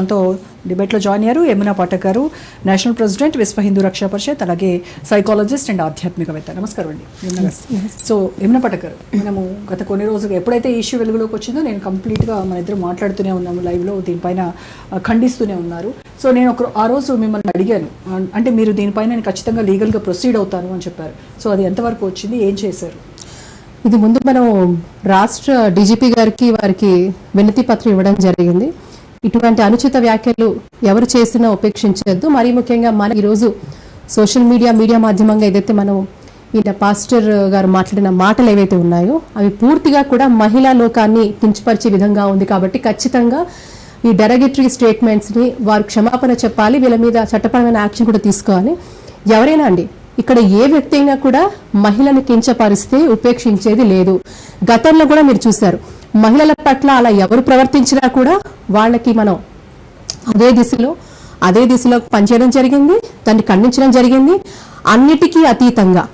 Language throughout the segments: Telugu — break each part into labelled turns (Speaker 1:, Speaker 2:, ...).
Speaker 1: మనతో డిబేట్లో జాయిన్ అయ్యారు. యమునా పాఠక్ గారు నేషనల్ ప్రెసిడెంట్ విశ్వ హిందూ రక్షా పరిషత్ అలాగే సైకాలజిస్ట్ అండ్ ఆధ్యాత్మికవేత్త. నమస్కారం అండి. సో యమునా పాఠక్ గారు మనము గత కొన్ని రోజులుగా ఎప్పుడైతే ఇష్యూ వెలుగులోకి వచ్చిందో నేను కంప్లీట్గా మన ఇద్దరు మాట్లాడుతూనే ఉన్నాము లైవ్లో దీనిపైన ఖండిస్తూనే ఉన్నారు. సో నేను ఒక ఆ రోజు మిమ్మల్ని అడిగాను. అంటే మీరు దీనిపైన నేను ఖచ్చితంగా లీగల్గా ప్రొసీడ్ అవుతాను అని చెప్పారు. సో అది ఎంతవరకు వచ్చింది? ఏం చేశారు?
Speaker 2: ఇది ముందు మనం రాష్ట్ర డీజీపీ గారికి వారికి వినతి పత్రం ఇవ్వడం జరిగింది. ఇటువంటి అనుచిత వ్యాఖ్యలు ఎవరు చేసినా ఉపేక్షించద్దు. మరీ ముఖ్యంగా మన ఈరోజు సోషల్ మీడియా మీడియా మాధ్యమంగా ఏదైతే మనం ఈయన పాస్టర్ గారు మాట్లాడిన మాటలు ఏవైతే ఉన్నాయో అవి పూర్తిగా కూడా మహిళా లోకాన్ని కించపరిచే విధంగా ఉంది కాబట్టి ఖచ్చితంగా ఈ డెరగేటరీ స్టేట్మెంట్స్ని వారు క్షమాపణ చెప్పాలి వీళ్ళ మీద చట్టపరమైన యాక్షన్ కూడా తీసుకోవాలి. ఎవరైనా అండి ఇక్కడ ఏ వ్యక్తి అయినా కూడా మహిళను కించపరిస్తే ఉపేక్షించేది లేదు. గతంలో కూడా మీరు చూశారు మహిళల పట్ల అలా ఎవరు ప్రవర్తించినా కూడా వాళ్ళకి మనం అదే దిశలో అదే దిశలో పనిచేయడం జరిగింది దాన్ని ఖండించడం జరిగింది. అన్నిటికీ అతీతంగా.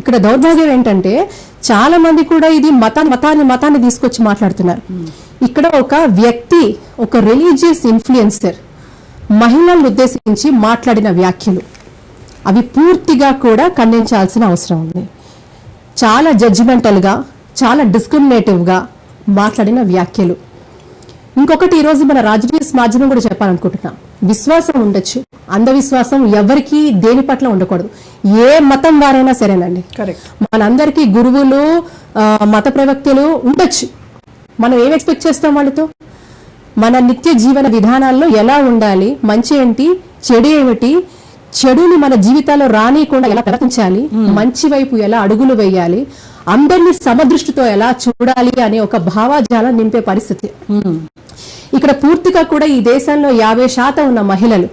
Speaker 2: ఇక్కడ దౌర్భాగ్యం ఏంటంటే చాలా మంది కూడా ఇది మతాన్ని మతాన్ని మతాన్ని తీసుకొచ్చి మాట్లాడుతున్నారు. ఇక్కడ ఒక వ్యక్తి ఒక రిలీజియస్ ఇన్ఫ్లుయెన్సర్ మహిళలను ఉద్దేశించి మాట్లాడిన వ్యాఖ్యలు. అవి పూర్తిగా కూడా ఖండించాల్సిన అవసరం ఉంది. చాలా జడ్జిమెంటల్గా చాలా డిస్క్రిమినేటివ్గా మాట్లాడిన వ్యాఖ్యలు. ఇంకొకటి ఈరోజు మన రాజకీయ మాధ్యమం కూడా చెప్పాలనుకుంటున్నాం. విశ్వాసం ఉండొచ్చు. అంధవిశ్వాసం ఎవరికీ దేని పట్ల ఉండకూడదు. ఏ మతం వారైనా సరేనండి. మనందరికీ గురువులు మత ప్రవక్తలు ఉండొచ్చు. మనం ఏం ఎక్స్పెక్ట్ చేస్తాం వాళ్ళతో? మన నిత్య జీవన విధానాల్లో ఎలా ఉండాలి? మంచి ఏంటి? చెడు ఏమిటి? చెడుని మన జీవితాల్లో రానియకుండా ఎలా ప్రవర్తించాలి? మంచి వైపు ఎలా అడుగులు వేయాలి? అందరినీ సమదృష్టితో ఎలా చూడాలి అనే ఒక భావాజాలం నింపే పరిస్థితి. ఇక్కడ పూర్తిగా కూడా ఈ దేశంలో యాభై శాతం ఉన్న మహిళలు.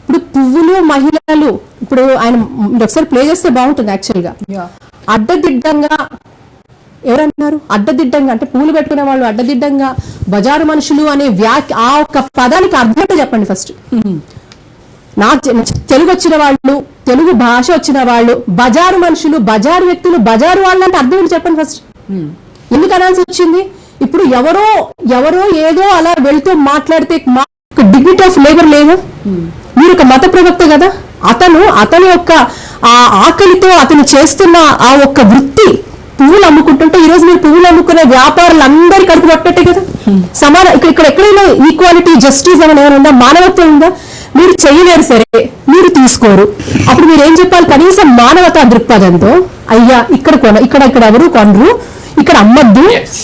Speaker 2: ఇప్పుడు పువ్వులు మహిళలు ఇప్పుడు ఆయన ఒకసారి ప్లే చేస్తే బాగుంటుంది యాక్చువల్గా అడ్డదిడ్డంగా ఎవరన్నారు? అడ్డదిడ్డంగా అంటే పూలు పెట్టుకునే వాళ్ళు అడ్డదిడ్డంగా బజారు మనుషులు అనే వ్యాఖ్య ఆ ఒక్క పదానికి అర్థం చెప్పండి ఫస్ట్ నా తెలుగు వచ్చిన వాళ్ళు తెలుగు భాష వచ్చిన వాళ్ళు బజారు మనుషులు బజారు వ్యక్తులు బజారు వాళ్ళు అంటే అర్థం చెప్పండి ఫస్ట్ ఎందుకు అనాల్సి వచ్చింది? ఇప్పుడు ఎవరో ఎవరో ఏదో అలా వెళ్తూ మాట్లాడితే డిగ్నిటీ ఆఫ్ లేబర్ లేదా మీరు ఒక మత ప్రవక్త కదా. అతను అతని యొక్క ఆ ఆకలితో అతను చేస్తున్న ఆ ఒక్క వృత్తి పువ్వులు అమ్ముకుంటుంటే ఈ రోజు మీరు పువ్వులు అమ్ముకునే వ్యాపారులు అందరి కడుపు పట్టట్టే కదా. సమాన ఇక్కడ ఇక్కడ ఎక్కడైనా ఈక్వాలిటీ జస్టిస్ అని ఏమైనా ఉందా? మానవత్వం ఉందా? మీరు చేయలేరు సరే మీరు తీసుకోరు. అప్పుడు మీరు ఏం చెప్పాలి? కనీసం మానవతా దృక్పథంతో అయ్యా ఇక్కడ కొన ఇక్కడ ఇక్కడ ఎవరు కొనరు ఇక్కడ అమ్మద్దు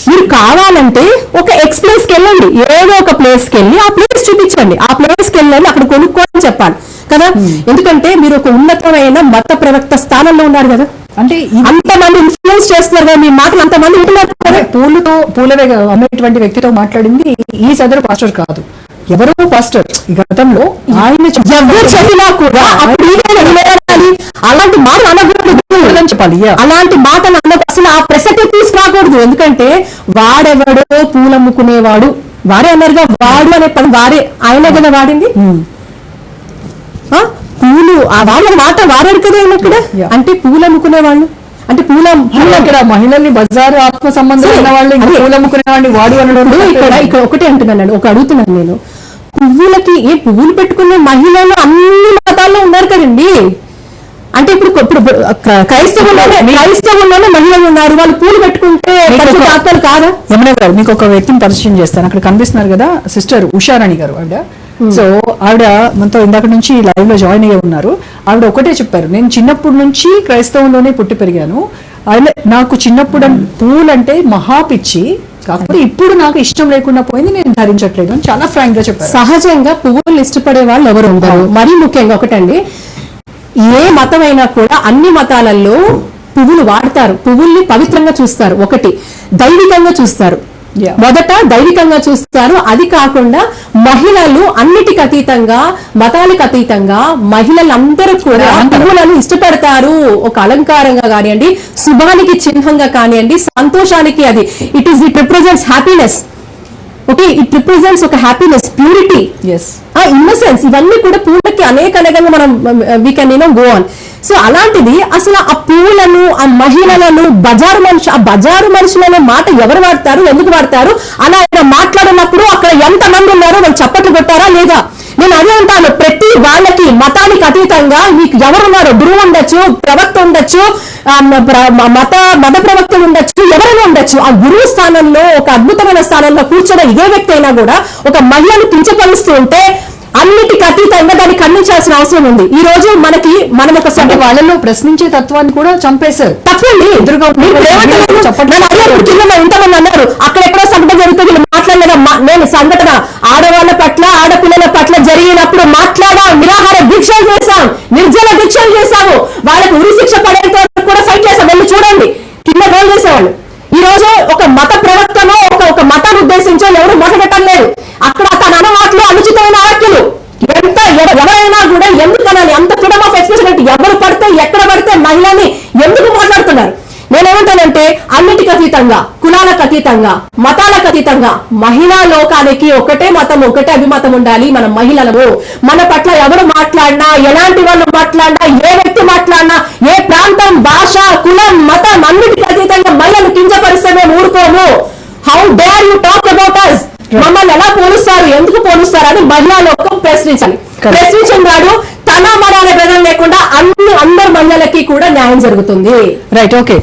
Speaker 2: మీరు కావాలంటే ఒక ఎక్స్ ప్లేస్కి వెళ్ళండి. ఏదో ఒక ప్లేస్కి వెళ్ళి ఆ ప్లేస్ చూపించండి. ఆ ప్లేస్కి వెళ్ళండి అక్కడ కొనుక్కోని చెప్పాలి. కదా? ఎందుకంటే మీరు ఒక ఉన్నతమైన మత ప్రవక్త స్థానంలో ఉన్నారు కదా?
Speaker 1: అంటే
Speaker 2: అంతమంది ఇన్ఫ్లుయెన్స్ చేస్తున్నారు కదా మీ మాటలు అంతమంది ఉంటున్నారు
Speaker 1: పూలతో పూల వేగ అమ్మేటువంటి వ్యక్తితో మాట్లాడింది ఈ సదరు పాస్టర్ కాదు. ఎవరో పాస్టర్ ఈ గతంలో ఆయన
Speaker 2: ఎవరు చెప్పినా కూడా. అలాంటి మాట అనకూడదు.
Speaker 1: చెప్పాలి?
Speaker 2: అలాంటి మాటలు అన్నది అసలు ఆ ప్రసక్తి తీసుకురాకూడదు. ఎందుకంటే వాడెవడో పూలమ్ముకునేవాడు వాడే అన్నారుగా వాడు అనే పదం వారే ఆయన కదా వాడింది? ఆ? పూలు. ఆ వాళ్ళ మాట వాడాడు కదా ఇక్కడ. అంటే పూలు అమ్ముకునే వాళ్ళు అంటే పూల
Speaker 1: ఇక్కడ మహిళల్ని బజారు ఆత్మ సంబంధం ఉన్న వాళ్ళు. పూలు అమ్ముకునే వాడిని వాడు అనడం
Speaker 2: ఇక్కడ ఇక్కడ ఒకటే అంటున్నాను ఒక అడుగుతున్నాను నేను. పువ్వులకి ఏ పువ్వులు పెట్టుకునే మహిళలు అన్ని మతాల్లో ఉన్నారు కదండి. అంటే ఇప్పుడు ఇప్పుడు క్ర- క్రైస్తవుల్లోనే క్రైస్తవుల్లోనే మహిళలు ఉన్నారు. వాళ్ళు పూలు పెట్టుకుంటే ఆత్మలు కాదా?
Speaker 1: యమున గారు మీకు ఒక వ్యక్తిని పరిచయం చేస్తాను. అక్కడ కనిపిస్తున్నారు కదా సిస్టర్ ఉషారాణి గారు ఆవిడ. సో ఆవిడ మనతో ఇందాక నుంచి లైవ్లో జాయిన్ అయ్యి ఉన్నారు. ఆవిడ ఒకటే చెప్పారు నేను చిన్నప్పటి నుంచి క్రైస్తవంలోనే పుట్టి పెరిగాను. ఆయన నాకు చిన్నప్పుడు అన్- పూలంటే మహా పిచ్చి. కాకపోతే ఇప్పుడు నాకు ఇష్టం లేకుండా పోయింది నేను ధరించట్లేదు అని చాలా ఫ్రాంక్గా చెప్పారు.
Speaker 2: సహజంగా పువ్వులు ఇష్టపడే వాళ్ళు ఎవరు ఉండరు. మరీ ముఖ్యంగా ఒకటండి ఏ మతమైనా కూడా అన్ని మతాలలో పువ్వులు వాడతారు. పువ్వుల్ని పవిత్రంగా చూస్తారు. ఒకటి దైవికంగా చూస్తారు. మొదట దైవికంగా చూస్తారు. అది కాకుండా మహిళలు అన్నిటికి అతీతంగా మతాలకు అతీతంగా మహిళలందరూ కూడా పువ్వులను ఇష్టపడతారు. ఒక అలంకారంగా కానివ్వండి శుభానికి చిహ్నంగా కానివ్వండి సంతోషానికి అది. It is it represents happiness okay it represents ఒక హ్యాపీనెస్ ప్యూరిటీ
Speaker 1: ఎస్
Speaker 2: ఆ ఇన్నసెన్స్ ఇవన్నీ కూడా పూలకి అనేక అనేకంగా మనం we can you know go on so అలాంటిది అసలు ఆ పూలను ఆ మహిళలను బజారు మనిషి ఆ బజారు మనుషులు అనే మాట ఎవరు వాడతారు ఎందుకు వాడతారు? అలా ఆయన మాట్లాడినప్పుడు అక్కడ ఎంత మంది ఉన్నారో వాళ్ళు చప్పట్లు కొట్టారా లేదా? నేను అదే అంటాను. ప్రతి వాళ్ళకి మతానికి అతీతంగా మీకు ఎవరున్నారో గురువు ఉండొచ్చు ప్రవక్త ఉండొచ్చు మత మత ప్రవక్తలు ఉండొచ్చు ఎవరైనా ఉండొచ్చు. ఆ గురువు స్థానంలో ఒక అద్భుతమైన స్థానంలో కూర్చొని ఇదే వ్యక్తి అయినా కూడా ఒక మహిళను కించపరుస్తూ ఉంటే అన్నిటికి అతీతంగా దాన్ని ఖండించాల్సిన అవసరం ఉంది. ఈ రోజు మనకి మనం ఒక సభ
Speaker 1: వాళ్ళలో ప్రశ్నించే తత్వాన్ని కూడా చంపేశారు.
Speaker 2: తప్పండి.
Speaker 1: ఎదురుగా
Speaker 2: ఇంతమంది అన్నారు. అక్కడ ఎక్కడో సంఘటన జరుగుతుంది. మాట్లాడలేదా? నేను సంఘటన శిక్ష పడేంత వరకు కూడా ఫైట్ చేశారు వెళ్ళి చూడండి. కింద గోల్ చేసేవాళ్ళు ఈ రోజు ఒక మత ప్రవక్తను ఒక ఒక మతాన్ని ఉద్దేశించో ఎవరు మాట్లాడటం లేదు అక్కడ తన అన్న అనుచితమైన వ్యాఖ్యలు ఎంత ఎవరైనా కూడా ఎందుకు అనాలి అంత ఫ్రీడమ్ ఆఫ్ ఎక్స్ప్రెషన్ అంటే ఎవరు పడితే ఎక్కడ పడితే మహిళని ఎందుకు మాట్లాడుతున్నారు? నేనేమంటానంటే అన్నిటికీ అతీతంగా. కులాలకు అతీతంగా మతాలకు అతీతంగా మహిళా లోకానికి ఒకటే మతం ఒకటే అభిమతం ఉండాలి మన మహిళలను మన పట్ల ఎవరు మాట్లాడినా ఎలాంటి వాళ్ళు మాట్లాడినా ఏ వ్యక్తి మాట్లాడినా ఏ ప్రాంతం భాష కులం మతం అన్నిటికి అతీతంగా మహిళలు కించపరిస్తే మేము ఊరుకోము. How dare you talk about us మమ్మల్ని ఎలా పోలుస్తారు? ఎందుకు పోలుస్తారు? అని మహిళా లోకం ప్రశ్నించాలి. ప్రశ్నించిన వాడు తన మన అనే భేదం లేకుండా అన్ని అందరు మహిళలకి కూడా న్యాయం జరుగుతుంది.
Speaker 1: Right okay